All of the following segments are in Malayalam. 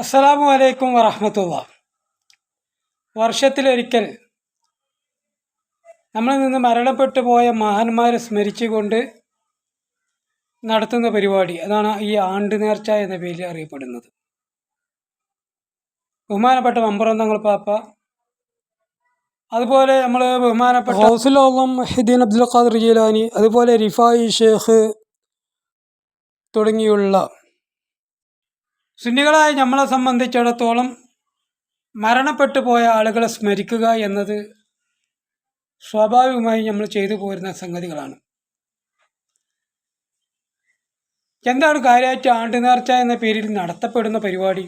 അസ്സലാമു അലൈക്കും വറഹമത്തുള്ള. വർഷത്തിലൊരിക്കൽ നമ്മളിൽ നിന്ന് മരണപ്പെട്ടു പോയ മഹാന്മാരെ സ്മരിച്ചുകൊണ്ട് നടത്തുന്ന പരിപാടി. അതാണ് ഈ ആണ്ട് നേർച്ച എന്ന പേരിൽ അറിയപ്പെടുന്നത്. ബഹുമാനപ്പെട്ട മമ്പറന്തങ്ങൾ പാപ്പ അതുപോലെ നമ്മൾ ബഹുമാനപ്പെട്ട ഹൗസുലോളം ഹിദീൻ അബ്ദുൽ ഖാദർ ജീലാനി അതുപോലെ റിഫായി ഷേഖ് തുടങ്ങിയുള്ള സുന്നികളായ നമ്മളെ സംബന്ധിച്ചിടത്തോളം മരണപ്പെട്ടു പോയ ആളുകളെ സ്മരിക്കുക എന്നത് സ്വാഭാവികമായി നമ്മൾ ചെയ്തു പോരുന്ന സംഗതികളാണ്. എന്താണ് കാര്യമായിട്ട് ആണ്ട് നേർച്ച എന്ന പേരിൽ നടത്തപ്പെടുന്ന പരിപാടി?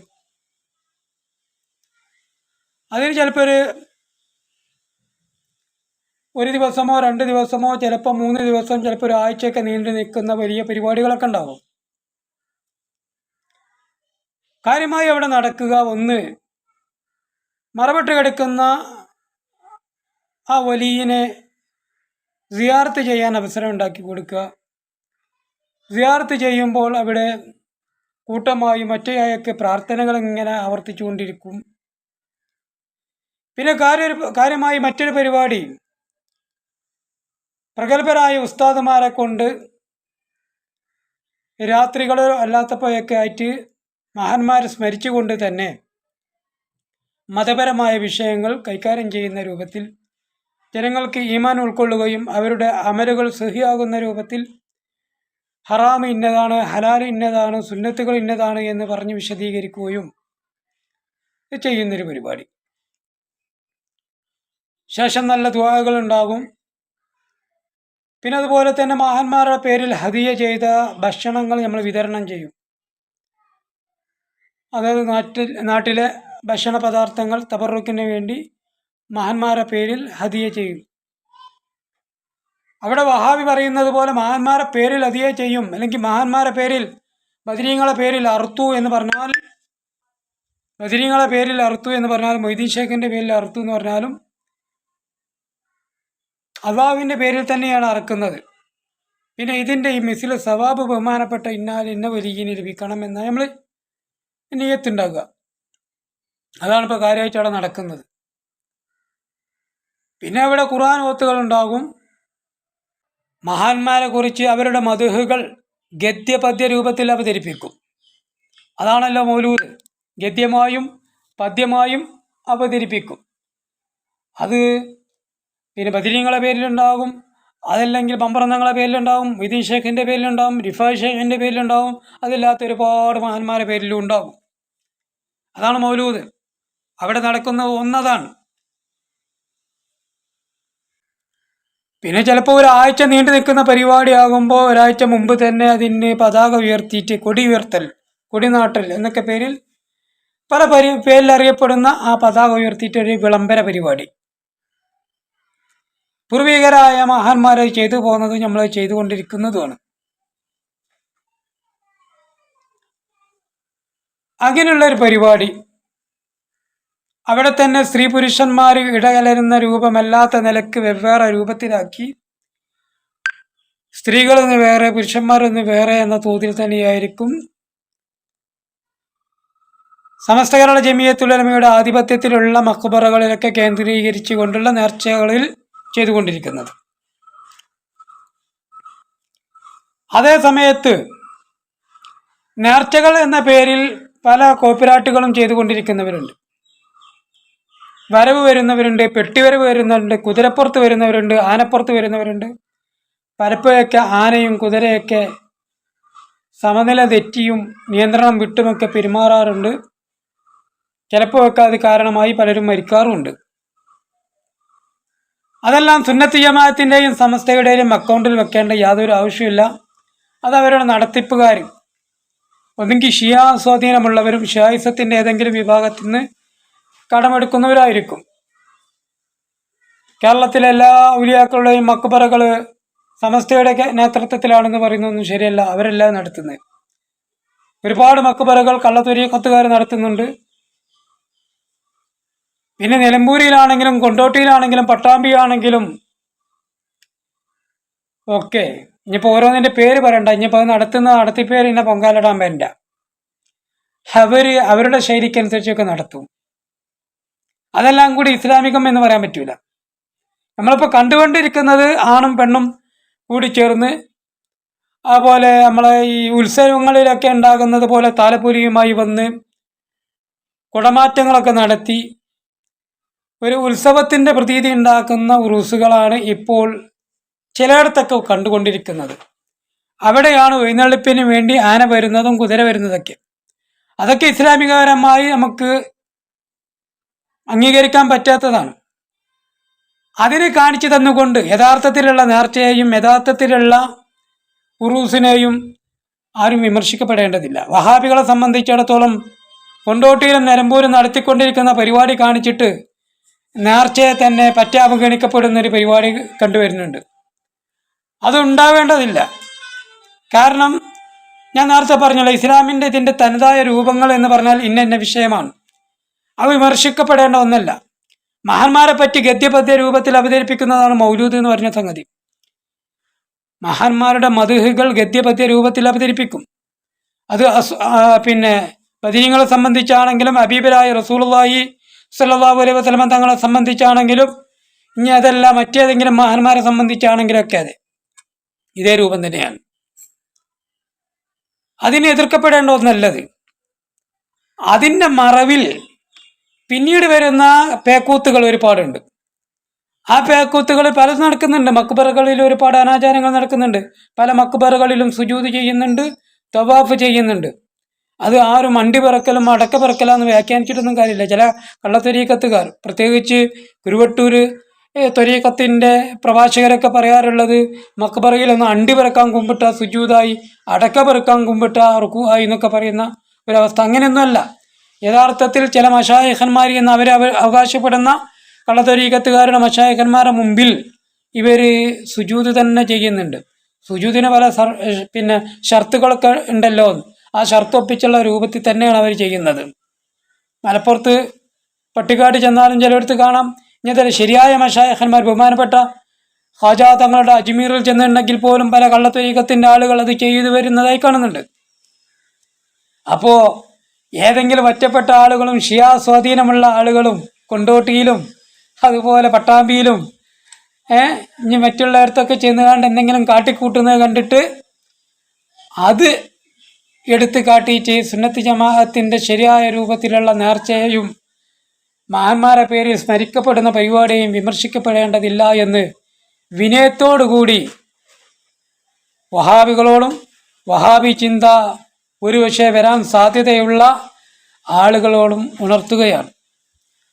അതിന് ചിലപ്പോൾ ഒരു ഒരു ദിവസമോ രണ്ട് ദിവസമോ ചിലപ്പോൾ മൂന്ന് ദിവസം ചിലപ്പോൾ ഒരാഴ്ചയൊക്കെ നീണ്ടു നിൽക്കുന്ന വലിയ പരിപാടികളൊക്കെ ഉണ്ടാവും. കാര്യമായി അവിടെ നടക്കുക. ഒന്ന് മറവിട്ട് കിടക്കുന്ന ആ വലിയനെ സിയാർത്ത് ചെയ്യാൻ അവസരം ഉണ്ടാക്കി കൊടുക്കുക. സിയാർത്ത് ചെയ്യുമ്പോൾ അവിടെ കൂട്ടമായി മറ്റേയായൊക്കെ പ്രാർത്ഥനകൾ ഇങ്ങനെ ആവർത്തിച്ചുകൊണ്ടിരിക്കും. പിന്നെ കാര്യ കാര്യമായി മറ്റൊരു പരിപാടി. പ്രഗത്ഭരായ ഉസ്താദുമാരെ കൊണ്ട് രാത്രികളോ അല്ലാത്തപ്പോഴൊക്കെ ആയിട്ട് മഹാന്മാരെ സ്മരിച്ചുകൊണ്ട് തന്നെ മതപരമായ വിഷയങ്ങൾ കൈകാര്യം ചെയ്യുന്ന രൂപത്തിൽ ജനങ്ങൾക്ക് ഈമാൻ ഉൾക്കൊള്ളുകയും അവരുടെ അമലുകൾ സഹിയാകുന്ന രൂപത്തിൽ ഹറാം ഇന്നതാണ് ഹലാൽ ഇന്നതാണ് സുന്നത്തുകൾ ഇന്നതാണ് എന്ന് പറഞ്ഞ് വിശദീകരിക്കുകയും ചെയ്യുന്നൊരു പരിപാടി. ശേഷം നല്ല ദുവാകൾ ഉണ്ടാകും. പിന്നെ അതുപോലെ തന്നെ മഹാന്മാരുടെ പേരിൽ ഹതിയ ചെയ്ത ഭക്ഷണങ്ങൾ നമ്മൾ വിതരണം ചെയ്യും. അതായത് നാട്ടിൽ നാട്ടിലെ ഭക്ഷണ പദാർത്ഥങ്ങൾ തബറുക്കിന് വേണ്ടി മഹാന്മാരുടെ പേരിൽ ഹദിയ ചെയ്യും. അവിടെ വഹാബി പറയുന്നത് പോലെ മഹാന്മാരെ പേരിൽ ഹദിയ ചെയ്യും. അല്ലെങ്കിൽ മഹാന്മാരുടെ പേരിൽ ബദരീങ്ങളെ പേരിൽ അറുത്തു എന്ന് പറഞ്ഞാൽ ബദരീങ്ങളെ പേരിൽ അറുത്തു എന്ന് പറഞ്ഞാൽ മൊയ്തീൻ ഷേഖിന്റെ പേരിൽ അറുത്തു എന്ന് പറഞ്ഞാലും അള്ളാഹുവിന്റെ പേരിൽ തന്നെയാണ് അറക്കുന്നത്. പിന്നെ ഇതിന്റെ ഈ മിസിൽ സവാബ് ബഹുമാനപ്പെട്ട ഇന്നാൽ ഇന്ന വലിയ ലഭിക്കണം എന്ന് നമ്മൾ നീയത്തുണ്ടാക്കുക അതാണ് ഇപ്പോൾ കാര്യമായിട്ട് അവിടെ നടക്കുന്നത്. പിന്നെ അവിടെ ഖുർആൻ ഓത്തുകൾ ഉണ്ടാകും. മഹാന്മാരെ കുറിച്ച് അവരുടെ മധുഹുകൾ ഗദ്യപദ്യ രൂപത്തിൽ അവതരിപ്പിക്കും. അതാണല്ലോ മൗലൂദ്. ഗദ്യമായും പദ്യമായും അവതരിപ്പിക്കും. അത് പിന്നെ ബദിരീങ്ങളെ പേരിലുണ്ടാകും. അതല്ലെങ്കിൽ പമ്പറന്നങ്ങളെ പേരിലുണ്ടാവും വിധീൻ ഷേഖിന്റെ പേരിലുണ്ടാവും റിഫായ് ഷേഖിന്റെ പേരിലുണ്ടാവും അതില്ലാത്ത ഒരുപാട് മഹാന്മാരുടെ പേരിലും ഉണ്ടാവും അതാണ് മൗലൂദ്. അവിടെ നടക്കുന്ന ഒന്നതാണ്. പിന്നെ ചിലപ്പോൾ ഒരാഴ്ച നീണ്ടു നിൽക്കുന്ന പരിപാടി ആകുമ്പോൾ ഒരാഴ്ച മുമ്പ് തന്നെ അതിന് പതാക ഉയർത്തിയിട്ട് കൊടി ഉയർത്തൽ കൊടിനാട്ടൽ എന്നൊക്കെ പേരിൽ പല പരി പേരിൽ അറിയപ്പെടുന്ന ആ പതാക ഉയർത്തിയിട്ടൊരു വിളംബര പരിപാടി. പൂർവികരായ മഹാന്മാരെ ചെയ്തു പോകുന്നത് നമ്മൾ ചെയ്തുകൊണ്ടിരിക്കുന്നതുമാണ്. അങ്ങനെയുള്ള ഒരു പരിപാടി. അവിടെ തന്നെ സ്ത്രീ പുരുഷന്മാർ ഇടകലരുന്ന രൂപമല്ലാത്ത നിലയ്ക്ക് വെവ്വേറെ രൂപത്തിലാക്കി. സ്ത്രീകളൊന്ന് വേറെ പുരുഷന്മാരൊന്ന് വേറെ എന്ന തോതിൽ തന്നെയായിരിക്കും. സമസ്ത കേരള ജമിയത്തുലമയുടെ ആധിപത്യത്തിലുള്ള മക്കുബറകളിലൊക്കെ കേന്ദ്രീകരിച്ചു കൊണ്ടുള്ള നേർച്ചകളിൽ ചെയ്തുകൊണ്ടിരിക്കുന്നത്. അതേ സമയത്ത് നേർച്ചകൾ എന്ന പേരിൽ പല കോപ്പിറാട്ടുകളും ചെയ്തുകൊണ്ടിരിക്കുന്നവരുണ്ട്. വരവ് വരുന്നവരുണ്ട് പെട്ടിവരവ് വരുന്നവരുണ്ട് കുതിരപ്പുറത്ത് വരുന്നവരുണ്ട് ആനപ്പുറത്ത് വരുന്നവരുണ്ട്. പലപ്പോഴൊക്കെ ആനയും കുതിരയൊക്കെ സമനില തെറ്റിയും നിയന്ത്രണം വിട്ടുമൊക്കെ പെരുമാറാറുണ്ട്. ചിലപ്പോഴൊക്കെ അത് കാരണമായി പലരും മരിക്കാറുമുണ്ട്. അതെല്ലാം സുന്നത്ത് ജമാഅത്തിന്റെയും സമസ്തയുടെയും അക്കൗണ്ടിൽ വെക്കേണ്ട യാതൊരു ആവശ്യമില്ല അത് അവരുടെ നടത്തിപ്പുകാർ ഒന്നെങ്കിൽ ഷിയാ സ്വാധീനമുള്ളവരും ഷിയായിസത്തിന്റെ ഏതെങ്കിലും വിഭാഗത്തിൽ നിന്ന് കടമെടുക്കുന്നവരായിരിക്കും. കേരളത്തിലെ എല്ലാ ഉലിയാക്കളുടെയും മക്കുപറകൾ സമസ്തയുടെ നേതൃത്വത്തിലാണെന്ന് പറയുന്നതൊന്നും ശരിയല്ല. അവരെല്ലാം നടത്തുന്നത്. ഒരുപാട് മക്കുപറകൾ കള്ളത്തൊരിയക്കത്തുകാർ നടത്തുന്നുണ്ട്. പിന്നെ നിലമ്പൂരിലാണെങ്കിലും കൊണ്ടോട്ടിയിലാണെങ്കിലും പട്ടാമ്പിയാണെങ്കിലും ഓക്കെ ഇനിയിപ്പോൾ ഓരോന്നിന്റെ പേര് പറയണ്ട. ഇനിയിപ്പോൾ അത് നടത്തുന്ന നടത്തിപ്പേര് ഇന്ന പൊങ്കാലിടാൻ വേണ്ട. അവർ അവരുടെ ശൈലിക്ക് ശൈലിക്കനുസരിച്ചൊക്കെ നടത്തും. അതെല്ലാം കൂടി ഇസ്ലാമികം എന്ന് പറയാൻ പറ്റൂല. നമ്മളിപ്പോൾ കണ്ടുകൊണ്ടിരിക്കുന്നത് ആണും പെണ്ണും കൂടി ചേർന്ന് അതുപോലെ നമ്മളെ ഈ ഉത്സവങ്ങളിലൊക്കെ ഉണ്ടാകുന്നത് പോലെ താലപ്പൊലിയുമായി വന്ന് കുടമാറ്റങ്ങളൊക്കെ നടത്തി ഒരു ഉത്സവത്തിന്റെ പ്രതീതി ഉണ്ടാക്കുന്ന ഉറുസുകളാണ് ഇപ്പോൾ ചിലയിടത്തൊക്കെ കണ്ടുകൊണ്ടിരിക്കുന്നത്. അവിടെയാണ് എഴുന്നള്ളിപ്പിന് വേണ്ടി ആന വരുന്നതും കുതിര വരുന്നതൊക്കെ. അതൊക്കെ ഇസ്ലാമികപരമായി നമുക്ക് അംഗീകരിക്കാൻ പറ്റാത്തതാണ്. അതിനെ കാണിച്ചു തന്നുകൊണ്ട് യഥാർത്ഥത്തിലുള്ള നേർച്ചയെയും യഥാർത്ഥത്തിലുള്ള ഉറൂസിനെയും ആരും വിമർശിക്കപ്പെടേണ്ടതില്ല. വഹാബികളെ സംബന്ധിച്ചിടത്തോളം കൊണ്ടോട്ടിയിലും നിലമ്പൂരും നടത്തിക്കൊണ്ടിരിക്കുന്ന പരിപാടി കാണിച്ചിട്ട് നേർച്ചയെ തന്നെ പറ്റ അവഗണിക്കപ്പെടുന്ന ഒരു പരിപാടി കണ്ടുവരുന്നുണ്ട്. അതുണ്ടാവേണ്ടതില്ല കാരണം ഞാൻ നേരത്തെ പറഞ്ഞല്ലോ ഇസ്ലാമിന്റെ ഇതിന്റെ തനതായ രൂപങ്ങൾ എന്ന് പറഞ്ഞാൽ ഇന്ന ഇന്ന വിഷയമാണ്. അവ വിമർശിക്കപ്പെടേണ്ട ഒന്നല്ല. മഹാന്മാരെ പറ്റി ഗദ്യപദ്യ രൂപത്തിൽ അവതരിപ്പിക്കുന്നതാണ് മൗലൂദ് എന്ന് പറഞ്ഞ സംഗതി. മഹാന്മാരുടെ മധുഹുകൾ ഗദ്യപദ്യ രൂപത്തിൽ അവതരിപ്പിക്കും. അത് പിന്നെ പതിനങ്ങളെ സംബന്ധിച്ചാണെങ്കിലും അബീബരായ റസൂലുള്ളാഹി സല്ലല്ലാഹു അലൈഹി വസ്ലമ തങ്ങളെ സംബന്ധിച്ചാണെങ്കിലും ഇനി അതല്ല മറ്റേതെങ്കിലും മഹാന്മാരെ സംബന്ധിച്ചാണെങ്കിലും ഒക്കെ അതെ ഇതേ രൂപം തന്നെയാണ്. അതിനെ എതിർക്കപ്പെടേണ്ട ഒന്നല്ലത് അതിന്റെ മറവിൽ പിന്നീട് വരുന്ന പേക്കൂത്തുകൾ ഒരുപാടുണ്ട്. ആ പേക്കൂത്തുകൾ പലതും നടക്കുന്നുണ്ട്. മക്ബറകളിൽ ഒരുപാട് അനാചാരങ്ങൾ നടക്കുന്നുണ്ട്. പല മക്ബറകളിലും സുജൂത് ചെയ്യുന്നുണ്ട് തവാഫ് ചെയ്യുന്നുണ്ട്. അത് ആ ഒരു മണ്ടി പിറക്കലും അടക്ക പിറക്കലാന്ന് വ്യാഖ്യാനിച്ചിട്ടൊന്നും കാര്യമില്ല. ചില കള്ളത്തൊരീക്കത്തുകാർ പ്രത്യേകിച്ച് കുരുവട്ടൂർ തൊരീക്കത്തിന്റെ പ്രഭാഷകരൊക്കെ പറയാറുള്ളത് മക്ബറയിൽ ഒന്ന് അണ്ടി പിറക്കാൻ കുമ്പിട്ട സുജൂതായി അടക്ക പിറക്കാൻ കുമ്പിട്ട റുക്കുഹായി എന്നൊക്കെ പറയുന്ന ഒരവസ്ഥ. അങ്ങനെയൊന്നുമല്ല. യഥാർത്ഥത്തിൽ ചില മഷായഖന്മാർ എന്ന് അവർ അവ അവകാശപ്പെടുന്ന കള്ളത്തൊരീക്കത്തുകാരുടെ മഷായഖന്മാരുടെ മുമ്പിൽ ഇവർ സുജൂത് തന്നെ ചെയ്യുന്നുണ്ട്. സുജൂതിന് പല പിന്നെ ഷർത്തുകളൊക്കെ ഉണ്ടല്ലോ ആ ഷർത്ത് ഒപ്പിച്ചുള്ള രൂപത്തിൽ തന്നെയാണ് അവർ ചെയ്യുന്നത്. മലപ്പുറത്ത് പട്ടിക്കാട് ചെന്നാലും ചിലയിടത്ത് കാണാം. ഇങ്ങനത്തെ ശരിയായ മഷായഹന്മാർ ബഹുമാനപ്പെട്ട ഹാജാ തങ്ങളുടെ അജ്മീറിൽ ചെന്നിട്ടുണ്ടെങ്കിൽ പോലും പല കള്ളത്തൊരീക്കത്തിന്റെ ആളുകൾ അത് ചെയ്തു വരുന്നതായി കാണുന്നുണ്ട്. അപ്പോൾ ഏതെങ്കിലും ഒറ്റപ്പെട്ട ആളുകളും ഷിയാ സ്വാധീനമുള്ള ആളുകളും കൊണ്ടോട്ടിയിലും അതുപോലെ പട്ടാമ്പിയിലും ഇനി മറ്റുള്ളവരത്തൊക്കെ ചെന്നുകാണ്ട് എന്തെങ്കിലും കാട്ടിക്കൂട്ടുന്നത് കണ്ടിട്ട് അത് എടുത്ത് കാട്ടിയിട്ട് സുന്നത്ത് ജമാഅത്തിന്റെ ശരിയായ രൂപത്തിലുള്ള നേർച്ചയെയും മഹാന്മാരെ പേരിൽ സ്മരിക്കപ്പെടുന്ന പരിപാടിയും വിമർശിക്കപ്പെടേണ്ടതില്ല എന്ന് വിനയത്തോടുകൂടി വഹാബികളോടും വഹാബി ചിന്ത ഒരുപക്ഷെ വരാൻ സാധ്യതയുള്ള ആളുകളോടും ഉണർത്തുകയാണ്.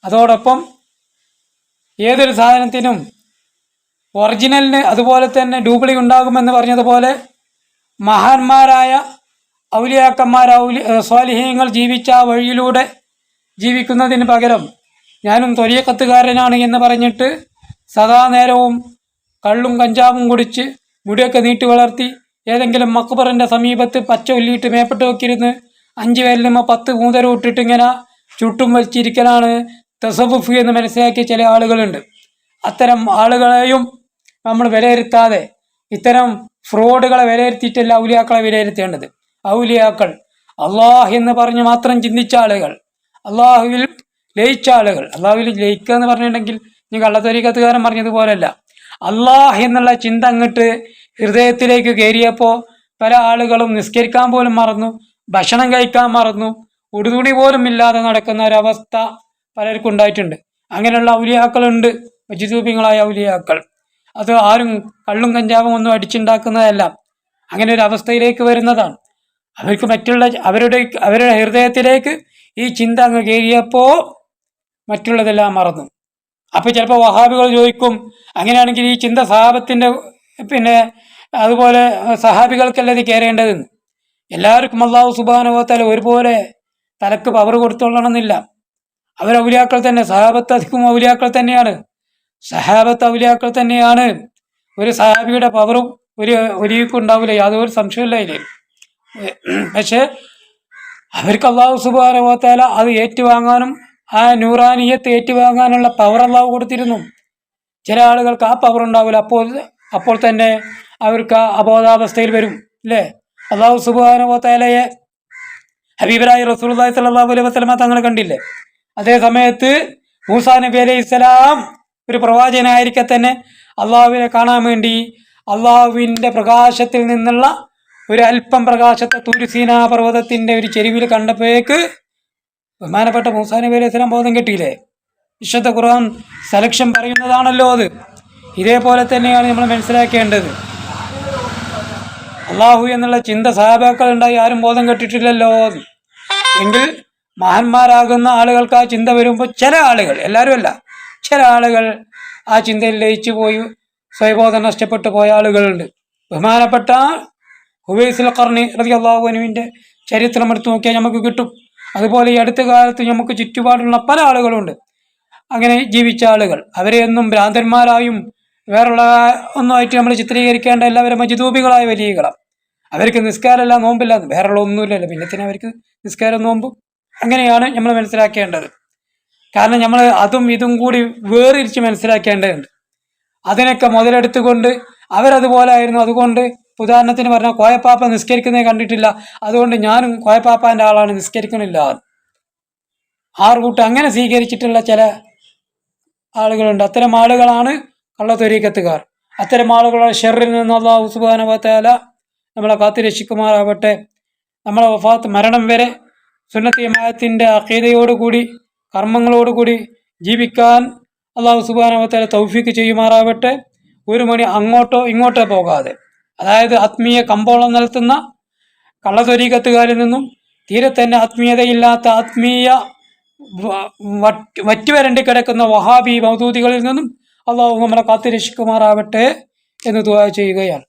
അതോടൊപ്പം ഏതൊരു സാധനത്തിനും ഒറിജിനലിന് അതുപോലെ തന്നെ ഡ്യൂപ്ലി ഉണ്ടാകുമെന്ന് പറഞ്ഞതുപോലെ മഹാന്മാരായ ഔലിയാക്കന്മാർ ഔലി സ്വാലിഹ്യങ്ങൾ ജീവിച്ച വഴിയിലൂടെ ജീവിക്കുന്നതിന് പകരം ഞാനും തൊലിയക്കത്തുകാരനാണ് എന്ന് പറഞ്ഞിട്ട് സദാ നേരവും കള്ളും കഞ്ചാവും കുടിച്ച് മുടിയൊക്കെ നീട്ടി വളർത്തി ഏതെങ്കിലും മക്ബറിന്റെ സമീപത്ത് പച്ച ഉല്ലിയിട്ട് മേപ്പെട്ട് വെക്കിരുന്ന് അഞ്ച് പേരിലുമ്പോൾ പത്ത് മൂതരം ഇട്ടിട്ട് ഇങ്ങനെ ചുട്ടും വലിച്ചിരിക്കലാണ് തെസബുഫ് എന്ന് മനസ്സിലാക്കിയ ചില ആളുകളുണ്ട്. അത്തരം ആളുകളെയും നമ്മൾ വിലയിരുത്താതെ ഇത്തരം ഫ്രോഡുകളെ വിലയിരുത്തിയിട്ടല്ല ഔലിയാക്കളെ വിലയിരുത്തേണ്ടത്. ഔലിയാക്കൾ അള്ളാഹ് എന്ന് പറഞ്ഞ് മാത്രം ചിന്തിച്ച ആളുകൾ അള്ളാഹുവിൽ ലയിച്ച ആളുകൾ. അള്ളാഹുവിൽ ലയിക്കുക എന്ന് പറഞ്ഞിട്ടുണ്ടെങ്കിൽ നീ കള്ളത്തരീക്കത്തുകാരൻ പറഞ്ഞതുപോലല്ല. അള്ളാഹ് എന്നുള്ള ചിന്ത അങ്ങോട്ട് ഹൃദയത്തിലേക്ക് കയറിയപ്പോൾ പല ആളുകളും നിസ്കരിക്കാൻ പോലും മറന്നു ഭക്ഷണം കഴിക്കാൻ മറന്നു ഉടുതുണി പോലും ഇല്ലാതെ നടക്കുന്ന ഒരവസ്ഥ പലർക്കും ഉണ്ടായിട്ടുണ്ട്. അങ്ങനെയുള്ള ഔലിയാക്കളുണ്ട് വജുദൂപിങ്ങളായ ഔലിയാക്കൾ. അത് ആരും കള്ളും കഞ്ചാവും ഒന്നും അടിച്ചുണ്ടാക്കുന്നതല്ല. അങ്ങനെ ഒരു അവസ്ഥയിലേക്ക് വരുന്നതാണ്. അവർക്ക് മറ്റുള്ള അവരുടെ അവരുടെ ഹൃദയത്തിലേക്ക് ഈ ചിന്ത അങ്ങ് കയറിയപ്പോൾ മറ്റുള്ളതെല്ലാം മറന്നു. അപ്പോൾ ചിലപ്പോൾ വഹാബികൾ ചോദിക്കും അങ്ങനെയാണെങ്കിൽ ഈ ചിന്ത സഹാബത്തിന്റെ പിന്നെ അതുപോലെ സഹാബികൾക്കല്ല ഇത് കയറേണ്ടതെന്ന്? എല്ലാവർക്കും അള്ളാഹു സുബാനുഭവത്താൽ ഒരുപോലെ തലക്ക് പവർ കൊടുത്തോളണമെന്നില്ല അവർ ഔലിയാക്കൾ തന്നെ സഹാബത്ത് അധികം ഔലിയാക്കൾ തന്നെയാണ്. സഹാബത്ത് ഔലിയാക്കൾ തന്നെയാണ്. ഒരു സഹാബിയുടെ പവറും ഒരു ഒലിക്കും ഉണ്ടാവില്ല യാതൊരു സംശയമില്ല അതിൽ. പക്ഷേ അവർക്ക് അള്ളാഹു സുബാനുഭവത്താല അത് ഏറ്റുവാങ്ങാനും ആ നൂറാനിയത്ത് ഏറ്റുവാങ്ങാനുള്ള പവർ അള്ളാഹു കൊടുത്തിരുന്നു. ചില ആളുകൾക്ക് ആ പവർ ഉണ്ടാവില്ല. അപ്പോൾ അപ്പോൾ തന്നെ അവർക്ക് ആ അബോധാവസ്ഥയിൽ വരും അല്ലേ? അള്ളാഹു സുബാനുഭവത്താലയെ ഹബീബരായി റസൂലുള്ളാഹി സ്വല്ലല്ലാഹു അലൈഹി വസ്ലമ തങ്ങൾ കണ്ടില്ലേ? അതേ സമയത്ത് മൂസാ നബി അലൈഹി ഇസ്ലാം ഒരു പ്രവാചകനായിരിക്കെ തന്നെ അള്ളാഹുവിനെ കാണാൻ വേണ്ടി അള്ളാഹുവിന്റെ പ്രകാശത്തിൽ നിന്നുള്ള ഒരു അല്പം പ്രകാശത്തെ തുരുസീനാ പർവതത്തിന്റെ ഒരു ചെരുവിൽ കണ്ടപ്പോഴേക്ക് ബഹുമാനപ്പെട്ട മൂസാനബി അലൈഹി സ്വലാം ബോധം കിട്ടിയില്ലേ? വിശുദ്ധ ഖുർആൻ സെലക്ഷൻ പറയുന്നതാണല്ലോ അത്. ഇതേപോലെ തന്നെയാണ് നമ്മൾ മനസ്സിലാക്കേണ്ടത്. അള്ളാഹു എന്നുള്ള ചിന്ത സഹാബാക്കൾ ഉണ്ടായി ആരും ബോധം കെട്ടിട്ടില്ലല്ലോ എങ്കിൽ മഹാന്മാരാകുന്ന ആളുകൾക്ക് ആ ചിന്ത വരുമ്പോൾ ചില ആളുകൾ എല്ലാവരും അല്ല ചില ആളുകൾ ആ ചിന്തയിൽ ലയിച്ചു പോയി സ്വയബോധം നഷ്ടപ്പെട്ടു പോയ ആളുകളുണ്ട്. ബഹുമാനപ്പെട്ട ഹുവൈസുൽ കർണി റതി അള്ളാഹുവിനുവിന്റെ ചരിത്രം എടുത്തു നോക്കിയാൽ നമുക്ക് കിട്ടും. അതുപോലെ ഈ അടുത്ത കാലത്ത് നമുക്ക് ചുറ്റുപാടുള്ള പല ആളുകളുണ്ട്. അങ്ങനെ ജീവിച്ച ആളുകൾ. അവരെ ഒന്നും ഭ്രാന്തന്മാരായും വേറുള്ള ഒന്നുമായിട്ട് നമ്മൾ ചിത്രീകരിക്കേണ്ട എല്ലാവരും മജിദൂപികളായ വലിയകളാണ് അവർക്ക് നിസ്കാരമല്ല നോമ്പില്ല. വേറുള്ള ഒന്നുമില്ലല്ലോ. പിന്നെ തന്നെ അവർക്ക് നിസ്കാരം നോമ്പും? അങ്ങനെയാണ് നമ്മൾ മനസ്സിലാക്കേണ്ടത്. കാരണം നമ്മൾ അതും ഇതും കൂടി വേറിരിച്ച് മനസ്സിലാക്കേണ്ടതുണ്ട്. അതിനൊക്കെ മുതലെടുത്തുകൊണ്ട് അവരതുപോലെ ആയിരുന്നു. അതുകൊണ്ട് ഉദാഹരണത്തിന് പറഞ്ഞാൽ കോയപ്പാപ്പ നിസ്കരിക്കുന്നത് കണ്ടിട്ടില്ല. അതുകൊണ്ട് ഞാനും കോയപ്പാപ്പാന്റെ ആളാണ് നിസ്കരിക്കണില്ല. ആറുകൂട്ട് അങ്ങനെ സ്വീകരിച്ചിട്ടുള്ള ചില ആളുകളുണ്ട്. അത്തരം ആളുകളാണ് കള്ളത്തൊരീക്കത്തുകാർ. അത്തരം ആളുകളുടെ ഷെറിൽ നിന്നുള്ള അള്ളാഹു സുബാനവത്താല നമ്മളെ കാത്തുരക്ഷിക്കുമാറാവട്ടെ നമ്മളെ വഫാത്ത് മരണം വരെ സുന്നത്തിയമായത്തിന്റെ അക്കീതയോടുകൂടി കർമ്മങ്ങളോടുകൂടി ജീവിക്കാൻ അള്ളാഹു സുബാനവത്തേല തൗഫീക്ക് ചെയ്യുമാറാവട്ടെ. ഒരു മണി അങ്ങോട്ടോ ഇങ്ങോട്ടോ പോകാതെ. അതായത് ആത്മീയ കമ്പോളം നടത്തുന്ന കള്ളതൊരീകത്തുകാരിൽ നിന്നും തീരെ തന്നെ ആത്മീയതയില്ലാത്ത ആത്മീയ വറ്റുവരണ്ടി കിടക്കുന്ന വഹാബി മൗദൂദികളിൽ നിന്നും അള്ളാഹു നമ്മളെ കാത്തിരക്ഷിക്കുമാറാവട്ടെ എന്ന് ദുവാ ചെയ്യുകയാണ്.